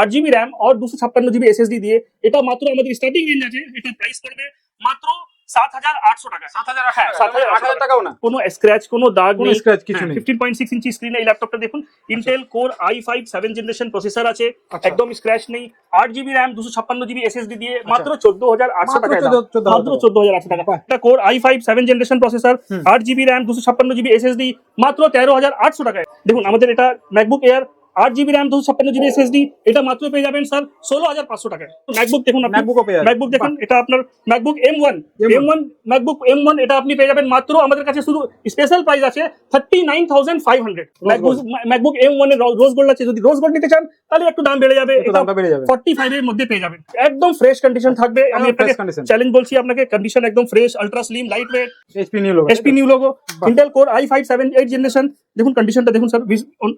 আট GB RAM আর দুশো ছাপ্পান্ন জিবি এসএসডি দিয়ে। এটা মাত্র আমাদের স্টার্টিং রেঞ্জ আছে এটা প্রাইস পড়বে মাত্র সাত হাজার আটশো টাকা। সাত হাজার সাত হাজার আট হাজার টাকাও না। কোনো স্ক্র্যাচ কোনো দাগ কোনো স্ক্র্যাচ কিছু নেই। Fifteen point six inch screen এই ল্যাপটপটা দেখুন। Intel core i five seven generation processor আছে আচ্ছা। একদম স্ক্র্যাচ নেই। আট জিবি র্যাম দুশো ছাপ্পান্ন জিবি এসএসডি দিয়ে মাত্র চোদ্দ হাজার আটশো টাকা মাত্র চোদ্দ হাজার আটশো টাকা। এটা core i five seven generation processor. আট জিবি র্যাম দুশো ছাপ্পান্ন জিবি এসএসডি মাত্র তেরো হাজার আটশো টাকায়। দেখুন আমাদের এটা ম্যাকবুক এয়ার আট জিবি র্যাম দুশো ছাপ্পান্ন জিবি এসএসডি এটা মাত্র পেয়ে যাবেন স্যার ষোলো হাজার পাঁচশো টাকায়। ম্যাকবুক দেখুন। ম্যাকবুক দেখুন এটা আপনার MacBook M one M one MacBook M one এটা আপনি পেয়ে যাবেন মাত্র আমাদের কাছে শুধু স্পেশাল প্রাইস আছে thirty nine thousand five hundred MacBook MacBook M ওয়ানের রোজ গোল্ড আছে। যদি রোজ গোল্ড নিতে চান তাহলে একটু দাম বেড়ে যাবে। ফর্টি ফাইভ এর মধ্যে পেয়ে যাবেন। একদম ফ্রেশ কন্ডিশন থাকবে। আমি আপনাকে চ্যালেঞ্জ বলছি আপনাকে কন্ডিশন একদম fresh ultra slim lightweight HP new logo SP new logo Intel core i five seven eight generation দেখুন কন্ডিশনটা দেখুন স্যার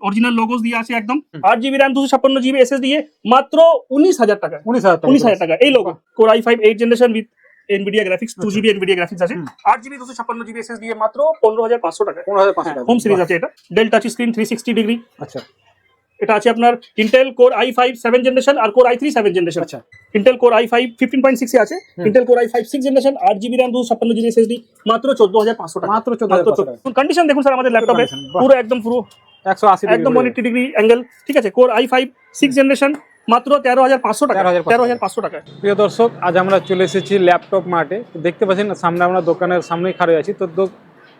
অরিজিনাল লোগোস দিয়ে আছে একদম। আট জিবি র্যাম দুশো ছাপ্পান্ন জিবি এসএস দিয়ে মাত্র উনিশ হাজার টাকা। উনিশ হাজার উনিশ হাজার টাকা। এই logo core i five eight generation with Nvidia graphics two GB Nvidia graphics আছে। আট জিবি দুশো ছাপ্পান্ন জিবি এসএস দিয়ে মাত্র পনেরো হাজার পাঁচশো টাকা। পনেরো হাজার পাঁচশো টাকা। হোম সিরিজ আছে এটা। Dell touch screen three sixty degree আচ্ছা। এটা আছে আপনার Intel core i five seven generation R core i three seven generation আচ্ছা। Intel core i five fifteen point সিক্সে আছে। Intel core i five six generation আট জিবি র্যাম দুশো ছাপ্পান্ন জিবি এসএসডি মাত্র চোদ্দ হাজার পাঁচশো টাকা। মাত্র চোদ্দ হাজার পাঁচশো কন্ডিশন দেখুন স্যার আমাদের ল্যাপটপে পুরো একদম পুরো। একশো আশি একদম ওয়ান এইটি ডিগ্রি অ্যাঙ্গেল ঠিক আছে? Core i five six generation মাত্র তেরো হাজার পাঁচশো টাকা। 13,500 তেরো হাজার পাঁচশো টাকা। প্রিয় দর্শক আজ আমরা চলে এসেছি ল্যাপটপ মার্টে দেখতে পাচ্ছেন সামনে আমরা দোকানের সামনেই খাড়ে আছি। তো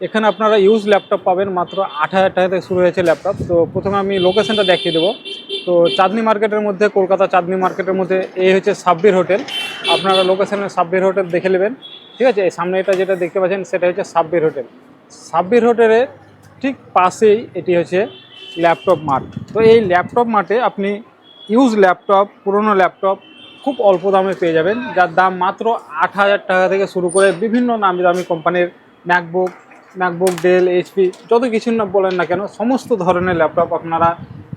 এখানে আপনারা ইউজ ল্যাপটপ পাবেন মাত্র আট হাজার টাকা থেকে শুরু হয়েছে ল্যাপটপ তো প্রথমে আমি লোকেশনটা দেখিয়ে দেবো। তো চাঁদনি মার্কেটের মধ্যে, কলকাতা চাঁদনি মার্কেটের মধ্যে এই হচ্ছে সাব্বির হোটেল আপনারা লোকেশনে সাব্বির হোটেল দেখে নেবেন। ঠিক আছে? এই সামনে এটা যেটা দেখতে পাচ্ছেন, সেটা হচ্ছে সাব্বির হোটেল সাব্বির হোটেলের ঠিক পাশেই এটি হচ্ছে ল্যাপটপ মার্ট তো এই ল্যাপটপ মার্টে আপনি ইউজ ল্যাপটপ পুরনো ল্যাপটপ খুব অল্প দামে পেয়ে যাবেন। যার দাম মাত্র আট হাজার টাকা থেকে শুরু করে বিভিন্ন নামি দামি কোম্পানির ম্যাকবুক ম্যাকবুক ডেল এইচপি যত কিছু না বলেন না কেন সমস্ত ধরনের ল্যাপটপ আপনারা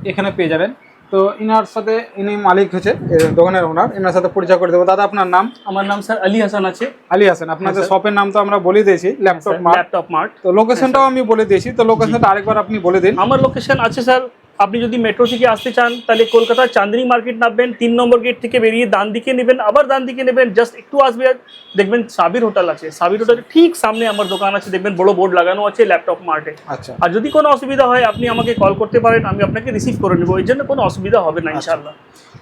এখানে পেয়ে যাবেন। তো ইনার সাথে ইনি মালিক হচ্ছে দোকানের ওনার এনার সাথে পরিচয় করে দেবো। দাদা আপনার নাম? আমার নাম স্যার আলী হাসান আছে। আলী হাসান আপনাদের হ্যাঁ, শপের নাম তো আমরা বলে দিয়েছি ল্যাপটপ মার্ট ল্যাপটপ মার্ট তো লোকেশনটাও আমি বলে দিয়েছি তো লোকেশনটা আরেকবার আপনি বলে দিন। আমার লোকেশন আছে স্যার আপনি যদি মেট্রো থেকে আসতে চান তাহলে কলকাতা চাঁদনি মার্কেট নামবেন তিন নম্বর গেট থেকে বেরিয়ে ডান দিকে নেবেন আবার ডান দিকে নেবেন জাস্ট একটু আসবে দেখবেন সাবির হোটেল আছে। সাবির হোটেল ঠিক সামনে আমার দোকান আছে দেখবেন বড় বোর্ড লাগানো আছে ল্যাপটপ মার্টে আচ্ছা। আর যদি কোনো অসুবিধা হয় আপনি আমাকে কল করতে পারেন আমি আপনাকে রিসিভ করে নেব এই জন্য কোনো অসুবিধা হবে না ইনশাল্লাহ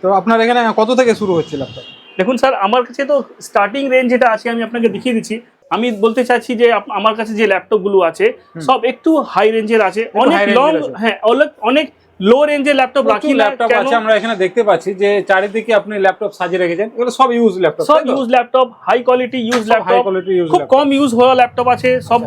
তো আপনার এখানে কত থেকে শুরু হচ্ছে ল্যাপটপ দেখুন স্যার আমার কাছে তো স্টার্টিং রেঞ্জ যেটা আছে আমি আপনাকে দেখিয়ে দিচ্ছি। আমি বলতে চাচ্ছি যে আমার কাছে যে ল্যাপটপগুলো আছে সব একটু হাই রেঞ্জের আছে। অনেক লং হ্যাঁ অনেক লো রেঞ্জের ল্যাপটপ রাখি ল্যাপটপ আছে। আমরা এখানে দেখতে পাচ্ছি যে চারিদিকে আপনি ল্যাপটপ সাজিয়ে রেখেছেন। এগুলো সব ইউজ ল্যাপটপ সব use laptop high quality use high quality use খুব কম ইউজ হওয়া ল্যাপটপ আছে সব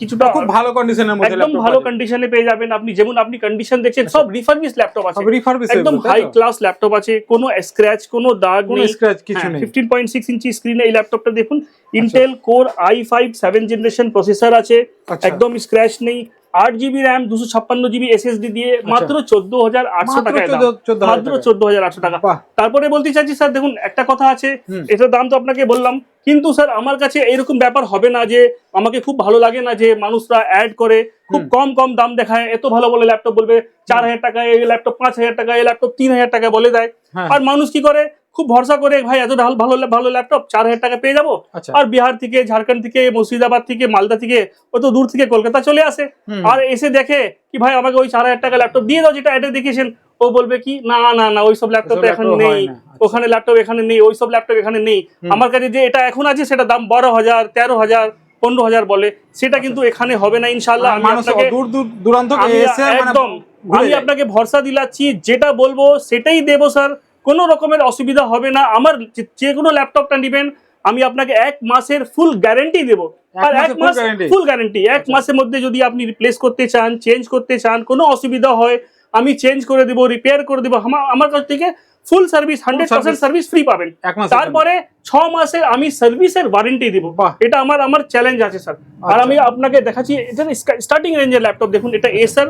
কিছুটা খুব ভালো কন্ডিশনের মধ্যে একদম ভালো কন্ডিশনে পেয়ে যাবেন। আপনি যেমন আপনি কন্ডিশন দেখছেন সব রিফার্বিশ ল্যাপটপ আছে। refurbished একদম হাই ক্লাস ল্যাপটপ আছে কোনো স্ক্র্যাচ কোনো দাগ কোনো নেই। স্ক্র্যাচ কিছু নেই। ফিফটিন পয়েন্ট সিক্স ইঞ্চি স্ক্রিনে এই ল্যাপটপটা দেখুন। Intel core i five seven generation processor আছে। আচ্ছা। একদম স্ক্র্যাচ নেই। আট জিবি র্যাম দুশো ছাপ্পান্ন জিবি এসএসডি দিয়ে মাত্র চোদ্দ হাজার আটশো মাত্র টাকায় দাম। 14 14,000 মাত্র চোদ্দ হাজার আটশো টাকা। তারপরে বলতে চাচ্ছি স্যার দেখুন একটা কথা আছে এটার দাম তো আপনাকে বললাম। কিন্তু স্যার আমার কাছে এরকম ব্যাপার হবে না যে আমাকে খুব ভালো লাগে না যে মানুষরা অ্যাড করে খুব কম কম দাম দেখায়। এত ভালো বলে ল্যাপটপ বলবে চার হাজার টাকা এই ল্যাপটপ পাঁচ হাজার টাকা এই ল্যাপটপ তিন হাজার টাকা বলে দেয়। হ্যাঁ। আর মানুষ কি করে? খুব ভরসা করে ভাই এত ভালো ভালো ল্যাপটপ চার হাজার টাকা পেয়ে যাব। আচ্ছা। আর বিহার থেকে ঝাড়খন্ড থেকে মুর্শিদাবাদ থেকে মালদা থেকে অত দূর থেকে কলকাতা চলে আসে। আর এসে দেখে কি ভাই আমাকে ওই চার হাজার টাকা ল্যাপটপ দিয়ে দাও যেটা অ্যাডে দেখিয়েছেন ও বলবে কি না না না ওইসব ল্যাপটপ ওইসব এখন নেই। আচ্ছা। ওখানে ল্যাপটপ এখানে নেই ওইসব ল্যাপটপ এখানে নেই। আমার কাছে যে এটা এখন আছে সেটা দাম বারো হাজার তেরো হাজার পনেরো হাজার বলে। সেটা কিন্তু এখানে হবে না ইনশাল্লাহ আমি আপনাকে দূর দূর দূরান্ত মানে একদম আমি আপনাকে ভরসা দিলাচ্ছি যেটা বলব সেটাই দেবো স্যার। কোনো রকমের অসুবিধা হবে না। আমার যে- কোনো ল্যাপটপটা নেবেন আমি আপনাকে এক মাসের ফুল গ্যারেন্টি দেবো। আর এক মাস ফুল গ্যারেন্টি এক মাসের মধ্যে যদি আপনি রিপ্লেস করতে চান চেঞ্জ করতে চান কোনো অসুবিধা হয় আমি চেঞ্জ করে দেবো রিপেয়ার করে দেবো আমার কাছ থেকে full service hundred percent service free পাবেন। তারপরে ছ মাসের আমি সার্ভিসের ওয়ারেন্টি দিব। এটা আমার আমার চ্যালেঞ্জ আছে স্যার আর আচ্ছা। আমি আপনাকে দেখাচ্ছি এটা স্টার্টিং রেঞ্জের ল্যাপটপ দেখুন এটা এসার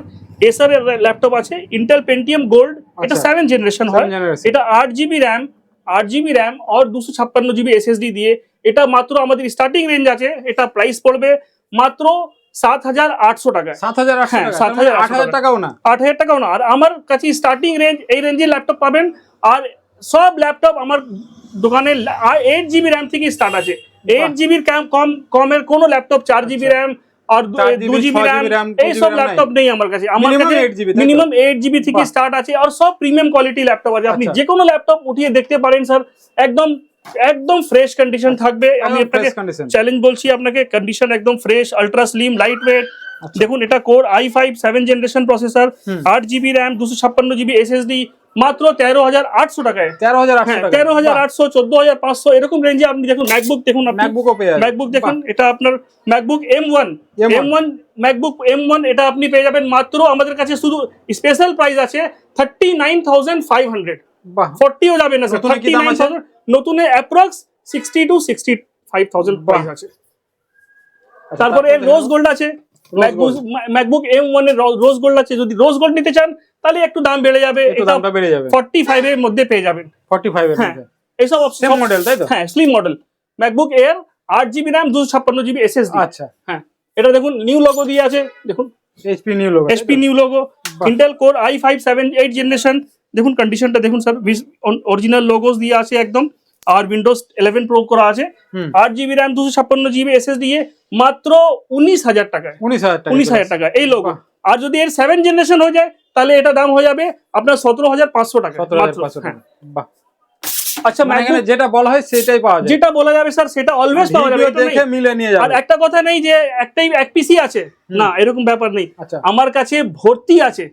এসার এর ল্যাপটপ আছে। ইন্টেল পেন্টিয়াম গোল্ড এটা। সেভেন জেনারেশন হয় এটা আট জিবি র্যাম আট জিবি র্যাম আর দুশো ছাপ্পান্ন জিবি এসএসডি দিয়ে। এটা মাত্র আমাদের স্টার্টিং রেঞ্জ আছে। এটা প্রাইস পড়বে মাত্র সাত হাজার আটশো টাকা সাত হাজার আটশো হ্যাঁ, সাত মানে হাজার আট হাজার টাকাও না? আট হাজার টাকাও না। আর আমার কাছে স্টার্টিং রেঞ্জ এই ল্যাপটপ পাবেন। আর সব ল্যাপটপ আমার দোকানে এইট জিবি র্যাম থেকে স্টার্ট আছে। এইট জিবির কম কমের কোনো ল্যাপটপ চার জিবি র্যাম আর দু জিবি র্যাম RAM, 2 এই সব ল্যাপটপ নেই? আমার কাছে। আমার কাছে 8 GB, তাই তো? মিনিমাম এইট জিবি থেকে স্টার্ট আছে। আর সব প্রিমিয়াম কোয়ালিটি ল্যাপটপ আছে। আপনি আচ্ছা। যে কোনো ল্যাপটপ উঠিয়ে দেখতে পারেন স্যার একদম একদম ফ্রেশ কন্ডিশন থাকবে। আমি আপনাকে চ্যালেঞ্জ বলছি আপনাকে কন্ডিশন একদম fresh ultra slim light weight. দেখুন এটা core i five seven generation processor আট জিবি র্যাম দুশো ছাপ্পান্ন জিবি এসএসডি মাত্র তেরো হাজার আটশো টাকায়। তেরো হাজার হ্যাঁ তেরো হাজার আটশো চোদ্দ হাজার পাঁচশো এরকম রেঞ্জে আপনি দেখুন ম্যাকবুক দেখুন ম্যাকবুক দেখুন এটা আপনার MacBook M one M one MacBook M one এটা আপনি পেয়ে যাবেন মাত্র আমাদের কাছে শুধু স্পেশাল প্রাইস আছে thirty nine thousand five hundred ফোর্টিও যাবে না sir thirty nine thousand নতুনে approx sixty two sixty five thousand price আছে। আচ্ছা, তারপরে এর রোজ গোল্ড আছে। ম্যাকবুক ম্যাকবুক এম ওয়ানের রোজ গোল্ড আছে। যদি রোজ গোল্ড নিতে চান তাহলে একটু দাম বেড়ে যাবে। দামটা বেড়ে যাবে। ফর্টি ফাইভ এর মধ্যে পেয়ে যাবেন। ফর্টি ফাইভ এর হ্যাঁ। মধ্যে। এইসব সেম মডেল তাই তো? হ্যাঁ স্লিম মডেল ম্যাকবুক এয়ার আট জিবি র্যাম দুশো ছাপ্পান্ন জিবি এসএসডি আচ্ছা। হ্যাঁ। এটা দেখুন নিউ লোগো দিয়ে আছে। দেখুন। HP new logo SP new logo. Intel core i five seven eight generation দেখুন কন্ডিশনটা দেখুন স্যার অরিজিনাল লোগোস দিয়ে আছে একদম। আর উইন্ডোজ ইলেভেন প্রো করা আছে। আট জিবি র্যাম দুশো ছাপ্পান্ন জিবি এস এস এ মাত্র উনিশ হাজার টাকায়। উনিশ হাজার টাকা উনিশ হাজার টাকা এই লোগো আর যদি এর সেভেন জেনারেশন হয়ে যায় তাহলে এটা দাম হয়ে যাবে আপনার সতেরো হাজার পাঁচশো টাকা সতেরো হাজার পাঁচশো হ্যাঁ। টাকা। বাহ। আচ্ছা মানে এখানে যেটা বলা হয় সেটাই পাওয়া যায়। যেটা বলা যাবে স্যার সেটা অলওয়েজ পাওয়া যাবে। দেখে মিলে নিয়ে আর একটা কথা নেই যে একটাই এক পিসি আছে। না এরকম ব্যাপার নেই। আচ্ছা। আমার কাছে ভর্তি আছে।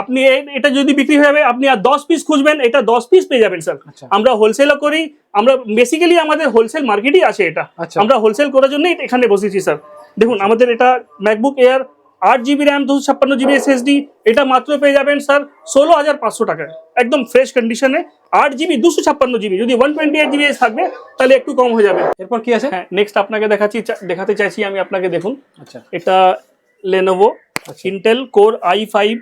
আপনি এটা যদি বিক্রি হয়ে যাবে আপনি আর দশ পিস খুঁজবেন এটা দশ পিস পেয়ে যাবেন স্যার আচ্ছা। আমরা হোলসেলও করি আমরা বেসিক্যালি আমাদের হোলসেল মার্কেটই আছে এটা। আচ্ছা। আমরা হোলসেল করার জন্যই এখানে বসেছি স্যার দেখুন আমাদের এটা ম্যাকবুক এয়ার আট জিবি র্যাম দুশো ছাপ্পান্ন জিবি এসএসডি এটা মাত্র পেয়ে যাবেন স্যার ষোলো হাজার পাঁচশো টাকায়। একদম ফ্রেশ কন্ডিশনে আট জিবি দুশো ছাপ্পান্ন জিবি যদি ওয়ান টোয়েন্টি এইট জিবি থাকবে তাহলে একটু কম হয়ে যাবে। এরপর কি আছে? হ্যাঁ নেক্সট আপনাকে দেখাচ্ছি দেখাতে চাইছি আমি আপনাকে দেখুন। আচ্ছা। এটা Lenovo Intel core i five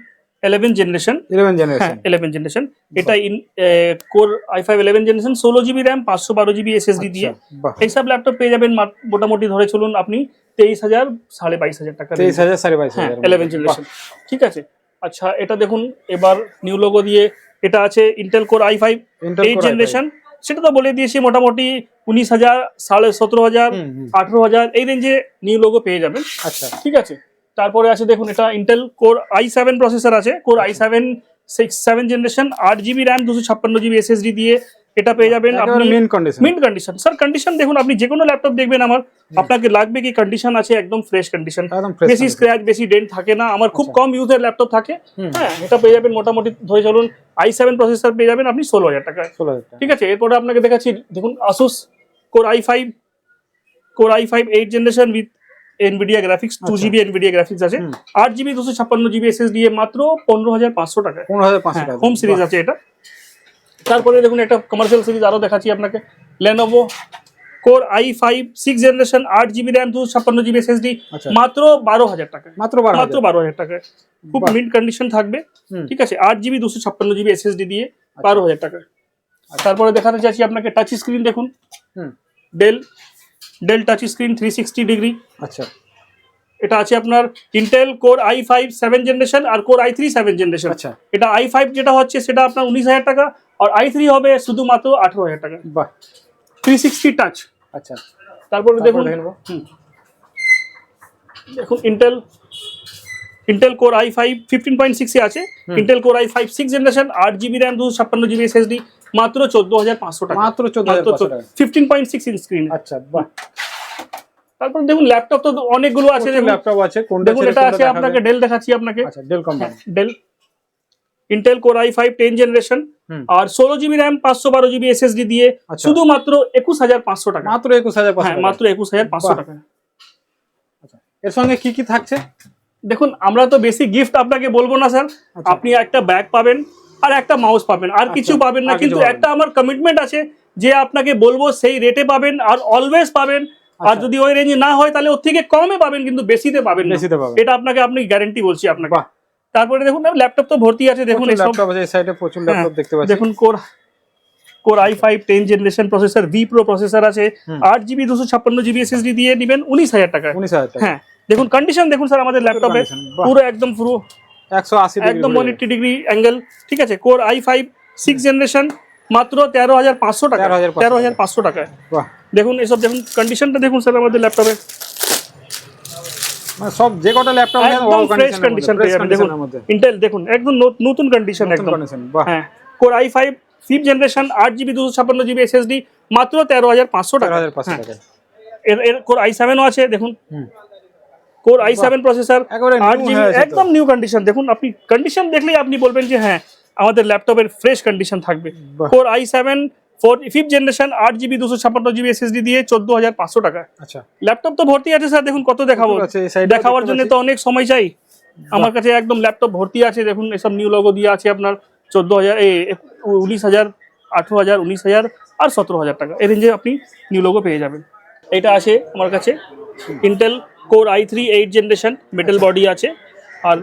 eleven generation eleven generation eleven generation এটা in core i five eleven generation ষোলো জিবি র্যাম পাঁচশো বারো জিবি এসএসডি দিয়ে আচ্ছা, বাহ। এইসব ল্যাপটপ পেয়ে যাবেন মোটামুটি ধরে চলুন আপনি তেইশ হাজার সাড়ে বাইশ হাজার টাকা তেইশ হাজার সাড়ে বাইশ হ্যাঁ হাজার ইলেভেন জেনারেশন ঠিক আছে। আচ্ছা এটা দেখুন এবার নিউ লোগো দিয়ে এটা আছে Intel core i five eight generation সেটা তো বলে দিয়েছি মোটামুটি উনিশ হাজার সাড়ে সতেরো হাজার আঠেরো হাজার এই রেঞ্জে নিউ লোগো পেয়ে যাবেন। আচ্ছা। ঠিক আছে। তারপরে আছে দেখুন এটা Intel core i seven processor আছে। Core i seven six seven generation আট জিবি র্যাম দুশো ছাপ্পান্ন জিবি এসএসডি দিয়ে এটা পেয়ে যাবেন আপনি main condition mint condition sir condition দেখুন আপনি যে কোনো ল্যাপটপ দেখবেন আমার আপনাকে লাগবে কি কন্ডিশন আছে? একদম ফ্রেশ কন্ডিশন বেশি স্ক্র্যাচ বেশি ডেন্ট থাকে না। আমার খুব আচ্ছা। কম ইউজের ল্যাপটপ থাকে। হ্যাঁ এটা পেয়ে যাবেন মোটামুটি ধরে চলুন আই সেভেন প্রসেসর পেয়ে যাবেন আপনি ষোলো হাজার টাকায়। ষোলো হাজার টাকা। ঠিক আছে এরপরে আপনাকে দেখাচ্ছি দেখুন Asus core i five core i five eight generation with Nvidia graphics two আচ্ছা। জিবি এনভিডিয়া গ্রাফিক্স আছে। আট জিবি দুশো ছাপ্পান্ন জিবি এসএসডি এ মাত্র পনেরো হাজার পাঁচশো টাকায় পনেরো হাজার পাঁচশো টাকা। হোম সিরিজ আছে এটা। তারপরে দেখুন একটা কমার্শিয়াল সিরিজ আরও দেখাচ্ছি আপনাকে। Lenovo core i five six generation আট জিবি র্যাম দুশো ছাপ্পান্ন জিবি এসএসডি আচ্ছা। মাত্র বারো হাজার টাকায় মাত্র মাত্র বারো হাজার টাকায় খুব মিন্ট কন্ডিশন থাকবে। ঠিক আছে? আট জিবি দুশো ছাপ্পান্ন জিবি এসএসডি দিয়ে বারো হাজার টাকায় তারপরে দেখাতে চাইছি আপনাকে টাচ স্ক্রিন দেখুন। Dell Dell touch screen three sixty degree আচ্ছা। এটা আছে আপনার Intel core i five seven generation R core i three seven generation আচ্ছা। এটা আই ফাইভ যেটা হচ্ছে সেটা আপনার উনিশ হাজার টাকা আর আই থ্রি হবে শুধুমাত্র আঠেরো হাজার টাকা। বাহ। থ্রি সিক্সটি টাচ আচ্ছা। তারপরে দেখুন। দেখুন Intel Intel core i five fifteen point সিক্সে আছে। Intel core i five six generation আট জিবি র্যাম দুশো ছাপ্পান্ন জিবি এসএসডি মাত্র চোদ্দ হাজার পাঁচশো টাকা। মাত্র চোদ্দ fifteen point six inch screen আচ্ছা বাহ। তারপর দেখুন ল্যাপটপ তো অনেকগুলো আছে ল্যাপটপ আছে কোনটা দেখুন এটা আছে আপনাকে ডেল দেখাচ্ছি আপনাকে। আচ্ছা Dell company Dell Intel core i five ten generation আর ষোলো জিবি র্যাম পাঁচশো বারো জিবি এসএসডি দিয়ে আচ্ছা। শুধুমাত্র একুশ হাজার পাঁচশো টাকা। মাত্র একুশ হাজার হ্যাঁ মাত্র একুশ হাজার পাঁচশো টাকা। এর সঙ্গে কি কি থাকছে? দেখুন আমরা তো বেশি গিফট আপনাকে বলব না স্যার। আচ্ছা। আপনি একটা ব্যাগ পাবেন আর একটা মাউস পাবেন। আর কিছু আচ্ছা, পাবেন না কিন্তু একটা আমার কমিটমেন্ট আছে যে আপনাকে বলব সেই রেটে পাবেন আর অলওয়েজ পাবেন। আর আচ্ছা। যদি ওই রেঞ্জে না হয় তাহলে ওর থেকে কমে পাবেন কিন্তু বেশিতে পাবেন বেশিতে পাবেন এটা আপনাকে আপনি গ্যারান্টি বলছি আপনাকে। তারপরে দেখুন ল্যাপটপ তো ভর্তি আছে দেখুন ল্যাপটপ আছে এই সাইডে প্রচুর ল্যাপটপ দেখতে পাচ্ছি। দেখুন core core i five ten generation processor V pro processor আছে। আট জিবি দুশো ছাপ্পান্ন জিবি এসএসডি দিয়ে নেবেন উনিশ হাজার টাকায়। উনিশ হাজার টাকা। হ্যাঁ দেখুন কন্ডিশন দেখুন স্যার আমাদের ল্যাপটপে পুরো একদম পুরো একদম ওয়ান ডিগ্রি অ্যাঙ্গেল ঠিক আছে? Core i five six generation মাত্র তেরো হাজার পাঁচশো টাকা। তেরো হাজার পাঁচশো টাকায় দেখুন এসব দেখুন কন্ডিশনটা দেখুন স্যার আমাদের ল্যাপটপে মানে সব যে কটা ল্যাপটপ একদম ফ্রেশ কন্ডিশন দেখুন ইন্টেল দেখুন একদম নতুন কন্ডিশন একদম। হ্যাঁ core i five fifth generation আট জিবি দুশো ছাপ্পান্ন জিবি এসএসডি মাত্র তেরো হাজার পাঁচশো টাকা। হ্যাঁ। এর কোর আই সেভেনও আছে দেখুন। কোর আই সেভেন প্রসেসর আট জিবি। একদম নিউ কন্ডিশন দেখুন আপনি কন্ডিশন দেখলেই আপনি বলবেন যে হ্যাঁ আমাদের ল্যাপটপের ফ্রেশ কন্ডিশন থাকবে। Core i seven four fifth generation আট জিবি দুশো ছাপ্পান্ন জিবি এসএসডি দিয়ে চোদ্দ হাজার পাঁচশো টাকা। আচ্ছা। ল্যাপটপ তো ভর্তি আছে স্যার দেখুন কত দেখাবো। দেখাবার জন্য তো অনেক সময় চাই। আমার কাছে একদম ল্যাপটপ ভর্তি আছে দেখুন এসব নিউ লোগো দিয়ে আছে আপনার চোদ্দ হাজার উনিশ হাজার আঠেরো হাজার উনিশ হাজার আর সতেরো হাজার টাকা। এই রেঞ্জে আপনি নিউ লোগো পেয়ে যাবেন। এটা আছে আমার কাছে Intel core i three eight generation metal body আছে। আর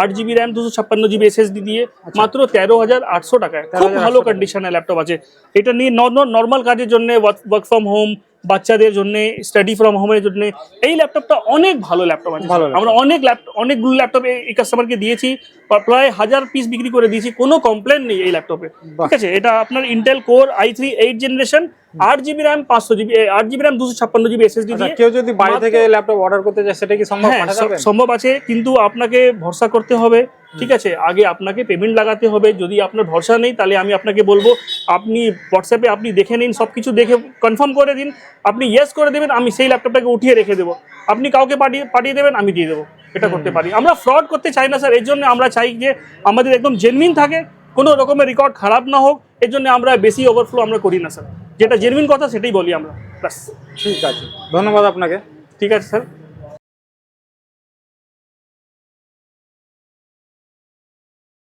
আট জিবি র্যাম দুশো ছাপ্পান্ন জিবি এসএসডি দিয়ে মাত্র তেরো হাজার আটশো টাকায়। খুব ভালো কন্ডিশনের কন্ডিশনে ল্যাপটপ আছে। এটা নিয়ে নর্মাল কাজের জন্য ওয়ার্ক ফ্রম হোম বাচ্চাদের জন্য স্টাডি ফ্রম হোমের জন্য এই ল্যাপটপটা অনেক ভালো ল্যাপটপ আছে। ভালো আমরা অনেক ল্যাপটপ অনেকগুলো ল্যাপটপ এই কাস্টমারকে দিয়েছি প্রায় হাজার পিস বিক্রি করে দিয়েছি কোনো কমপ্লেন নেই এই ল্যাপটপে ঠিক আছে? এটা আপনার Intel core i three eight generation আট জিবি র্যাম পাঁচশো জিবি আট জিবি র্যাম দুশো ছাপ্পান্ন জিবি এসএসডি আচ্ছা দিয়ে কেউ যদি বাড়ি থেকে ল্যাপটপ অর্ডার করতে চায় সেটা কি সম্ভব? হ্যাঁ? সম্ভব আছে কিন্তু আপনাকে ভরসা করতে হবে। ঠিক আছে? আগে আপনাকে পেমেন্ট লাগাতে হবে। যদি আপনার ভরসা নেই তাহলে আমি আপনাকে বলব আপনি হোয়াটসঅ্যাপে আপনি দেখে নিন সব কিছু দেখে কনফার্ম করে দিন। আপনি ইয়েস করে দেবেন আমি সেই ল্যাপটপটাকে উঠিয়ে রেখে দেবো। আপনি কাউকে পাঠিয়ে পাঠিয়ে দেবেন আমি দিয়ে দেবো। এটা করতে পারি। আমরা ফ্রড করতে চাই না স্যার এর জন্য আমরা চাই যে আমাদের একদম জেনুইন থাকে। কোনো রকমের রেকর্ড খারাপ না হোক। এর জন্য আমরা বেশি ওভারফ্লো আমরা করি না স্যার যেটা জেনুইন কথা সেটাই বলি আমরা। ব্যাস। ঠিক আছে। ধন্যবাদ আপনাকে। ঠিক আছে স্যার